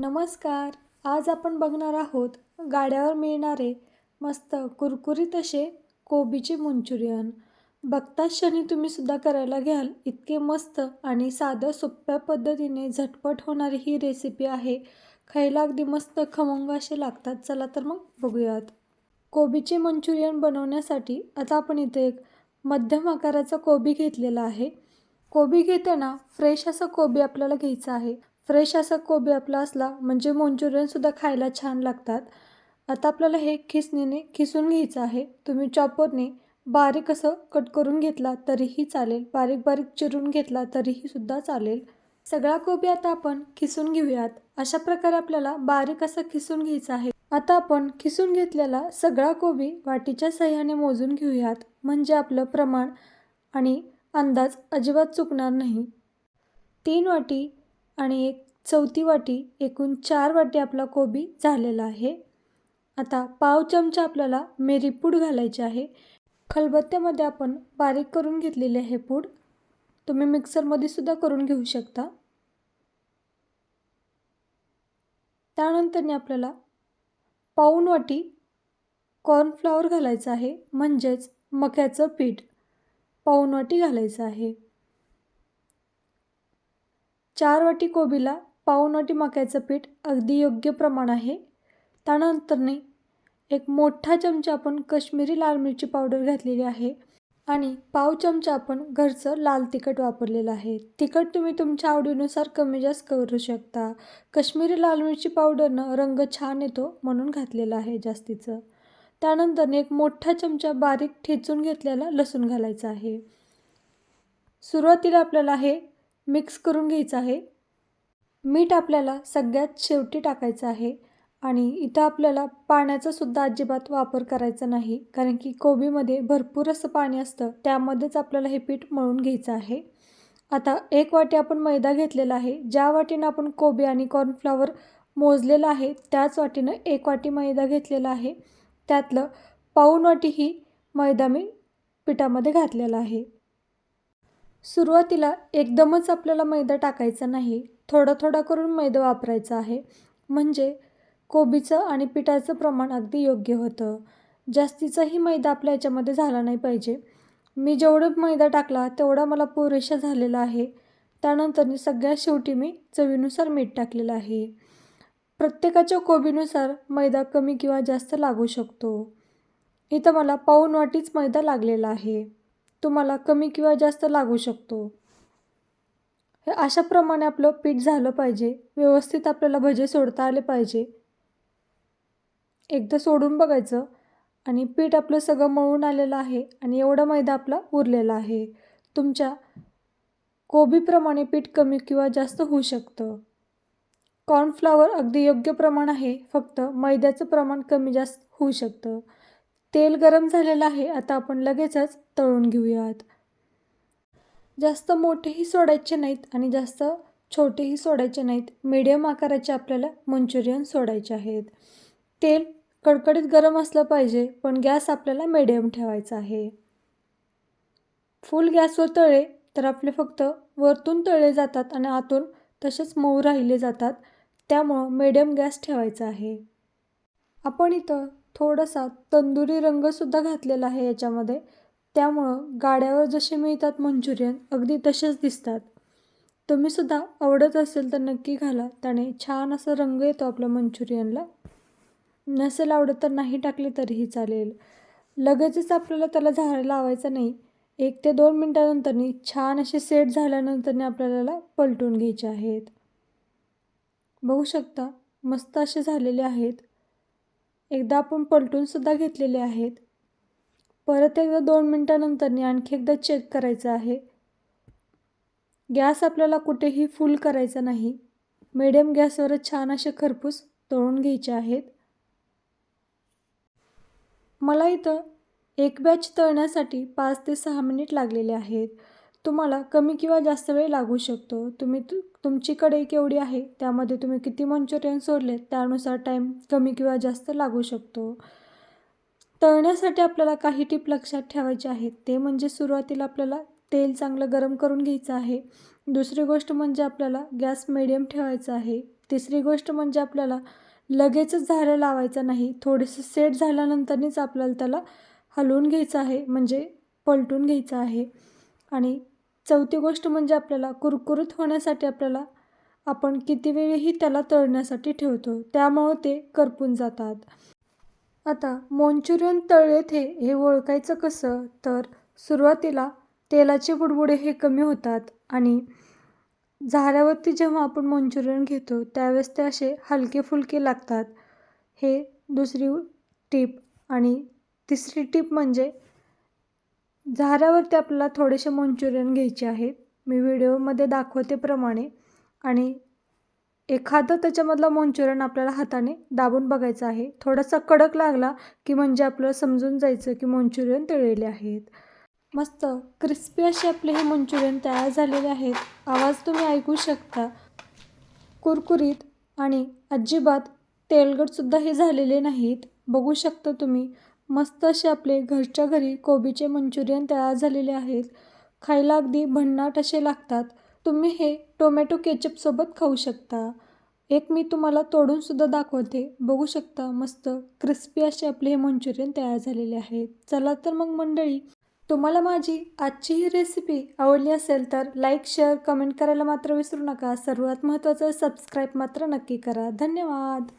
नमस्कार. आज आपण बघणार आहोत गाड्यावर मिळणारे मस्त कुरकुरीत असे कोबीचे मंचुरियन. बघताच क्षणी तुम्ही सुद्धा करायला घ्याल इतके मस्त आणि साधं सोप्या पद्धतीने झटपट होणारी ही रेसिपी आहे. खायला अगदी मस्त खमंग असे लागतात. चला तर मग बघूयात. कोबीचे मंचुरियन बनवण्यासाठी आता आपण इथे एक मध्यम आकाराचा कोबी घेतलेला आहे. कोबी घेताना फ्रेश असा कोबी आपल्याला घ्यायचा आहे. फ्रेश असा कोबी आपला असला म्हणजे मंचुरियनसुद्धा खायला छान लागतात. आता आपल्याला हे खिसणीने खिसून घ्यायचं आहे. तुम्ही चॉपरने बारीक असं कट करून घेतला तरीही चालेल. बारीक बारीक चिरून घेतला तरीही सुद्धा चालेल. सगळा कोबी आता आपण खिसून घेऊयात. अशा प्रकारे आपल्याला बारीक असं खिसून घ्यायचं आहे. आता आपण खिसून घेतलेला सगळा कोबी वाटीच्या सहाय्याने मोजून घेऊयात. म्हणजे आपलं प्रमाण आणि अंदाज अजिबात चुकणार नाही. तीन वाटी आणि एक चौथी वाटी एकूण चार वाटी आपला कोबी झालेला आहे. आता पाव चमचा आपल्याला मेरी पूड घालायची आहे. खलबत्त्यामध्ये आपण बारीक करून घेतलेले हे पूड तुम्ही मिक्सरमध्ये सुद्धा करून घेऊ शकता. त्यानंतरने आपल्याला पाऊन वाटी कॉर्नफ्लॉवर घालायचं आहे म्हणजेच मक्याचं पीठ पाऊन वाटी घालायचं आहे. चार वाटी कोबीला पावनाटी मक्याचं पीठ अगदी योग्य प्रमाण आहे. त्यानंतरने एक मोठा चमचा आपण कश्मीरी लाल मिरची पावडर घातलेली आहे आणि पाव चमचा आपण घरचं लाल तिखट वापरलेलं आहे. तिखट तुम्ही तुमच्या आवडीनुसार कमी जास्त करू शकता. कश्मीरी लाल मिरची पावडरनं रंग छान येतो म्हणून घातलेलं आहे जास्तीचं. त्यानंतर एक मोठा चमचा बारीक ठेचून घेतलेला लसूण घालायचा आहे. सुरुवातीला आपल्याला हे मिक्स करून घ्यायचं आहे. मीठ आपल्याला सगळ्यात शेवटी टाकायचं आहे आणि इथं आपल्याला पाण्याचा सुद्धा अजिबात वापर करायचा नाही कारण की कोबीमध्ये भरपूर असं पाणी असतं त्यामध्येच आपल्याला हे पीठ मळून घ्यायचं आहे. आता एक वाटी आपण मैदा घेतलेला आहे ज्या वाटीनं आपण कोबी आणि कॉर्नफ्लॉवर मोजलेलं आहे त्याच वाटीनं एक वाटी मैदा घेतलेला आहे. त्यातलं पाऊन वाटी ही मैदा मी पिठामध्ये घातलेला आहे. सुरुवातीला एकदमच आपल्याला मैदा टाकायचा नाही थोडा थोडा करून मैदा वापरायचा आहे. म्हणजे कोबीचं आणि पिठाचं प्रमाण अगदी योग्य होतं. जास्तीचाही मैदा आपल्या याच्यामध्ये झाला नाही पाहिजे. मी जेवढं मैदा टाकला तेवढा मला पुरेशा झालेला आहे. त्यानंतर मी सगळ्यात शेवटी मी चवीनुसार मीठ टाकलेलं आहे. प्रत्येकाच्या कोबीनुसार मैदा कमी किंवा जास्त लागू शकतो. इथं मला पाऊन वाटीच मैदा लागलेला आहे. तुम्हाला कमी किंवा जास्त लागू शकतो. हे अशाप्रमाणे आपलं पीठ झालं पाहिजे. व्यवस्थित आपल्याला भजे सोडता आले पाहिजे. एकदा सोडून बघायचं आणि पीठ आपलं सगळं मळून आलेलं आहे आणि एवढा मैदा आपला उरलेला आहे. तुमच्या कोबीप्रमाणे पीठ कमी किंवा जास्त होऊ शकतं. कॉर्नफ्लावर अगदी योग्य प्रमाण आहे. फक्त मैद्याचं प्रमाण कमी जास्त होऊ शकतं. तेल गरम झालेलं आहे. आता आपण लगेचच तळून घेऊयात. जास्त मोठेही सोडायचे नाहीत आणि जास्त छोटेही सोडायचे नाहीत. मीडियम आकाराचे आपल्याला मंचुरियन सोडायचे आहेत. तेल कडकडीत गरम असलं पाहिजे पण गॅस आपल्याला मीडियम ठेवायचा आहे. फुल गॅसवर तळे तर आपले फक्त वरतून तळले जातात आणि आतून तसेच मऊ राहिले जातात. त्यामुळं मीडियम गॅस ठेवायचा आहे. आपण इथं थोडासा तंदुरी रंगसुद्धा घातलेला आहे याच्यामध्ये. त्यामुळं गाड्यावर जसे मिळतात मंचुरियन अगदी तसेच दिसतात. तुम्हीसुद्धा आवडत असेल तर नक्की घाला. त्याने छान असा रंग येतो आपल्या मंचुरियनला. नसेल आवडत तर नाही टाकले तरीही चालेल. लगेचच आपल्याला त्याला झाड लावायचं नाही. एक ते दोन मिनटानंतरनी छान असे सेट झाल्यानंतरनी आपल्याला पलटून घ्यायचे आहेत. बघू शकता मस्त असे झालेले आहेत. एकदा आपण पलटूनसुद्धा घेतलेले आहेत. परत एकदा दोन मिनटानंतरनी आणखी एकदा चेक करायचं आहे. गॅस आपल्याला कुठेही फुल करायचा नाही. मिडियम गॅसवरच छान असे खरपूस तळून घ्यायचे आहेत. मला इथं एक बॅच तळण्यासाठी पाच ते सहा मिनिट लागलेले आहेत. तुम्हाला कमी किंवा जास्त वेळ लागू शकतो. तुम्ही तु तुमची कढई केवढी आहे त्यामध्ये तुम्ही किती मंचुरियन सोडले त्यानुसार टाईम कमी किंवा जास्त लागू शकतो. तळण्यासाठी आपल्याला काही टीप लक्षात ठेवायचे आहेत. ते म्हणजे सुरुवातीला आपल्याला तेल चांगलं गरम करून घ्यायचं आहे. दुसरी गोष्ट म्हणजे आपल्याला गॅस मिडियम ठेवायचा आहे. तिसरी गोष्ट म्हणजे आपल्याला लगेचच झाडं लावायचं नाही. थोडंसं सेट झाल्यानंतरच आपल्याला त्याला हलवून घ्यायचं आहे म्हणजे पलटून घ्यायचं आहे. आणि चौथी गोष्ट म्हणजे आपल्याला कुरकुरीत होण्यासाठी आपल्याला आपण किती वेळही त्याला तळण्यासाठी ठेवतो. त्यामुळं ते करपून जातात. आता मंचुरियन तळलेत हे हे ओळखायचं कसं? तर सुरुवातीला तेलाचे बुडबुडे हे कमी होतात आणि झाऱ्यावरती जेव्हा आपण मंचुरियन घेतो त्यावेळेस ते असे हलके फुलके लागतात. हे दुसरी टीप आणि तिसरी टीप म्हणजे झाऱ्यावरती आपल्याला थोडेसे मंचुरियन घ्यायचे आहेत. मी व्हिडिओमध्ये दाखवतेप्रमाणे आणि एखादं त्याच्यामधलं मंचुरियन आपल्याला हाताने दाबून बघायचं आहे. थोडासा कडक लागला की म्हणजे आपल्याला समजून जायचं की मंचुरियन तळलेले आहेत. मस्त क्रिस्पी असे आपले हे मंचुरियन तयार झालेले आहेत. आवाज तुम्ही ऐकू शकता. कुरकुरीत आणि अजिबात तेलगटसुद्धा हे झालेले नाहीत. बघू शकता तुम्ही. मस्त असे आपले घरच्या घरी कोबीचे मंचुरियन तयार झालेले आहेत. खायला अगदी भन्नाट असे लागतात. तुम्ही हे टोमॅटो केचपसोबत खाऊ शकता. एक मी तुम्हाला तोडूनसुद्धा दाखवते. बघू शकता मस्त क्रिस्पी असे आपले हे मंचुरियन तयार झालेले आहेत. चला तर मग मंडळी तुम्हाला माझी आजची ही रेसिपी आवडली असेल तर लाईक शेअर कमेंट करायला मात्र विसरू नका. सर्वात महत्त्वाचं सबस्क्राईब मात्र नक्की करा. धन्यवाद!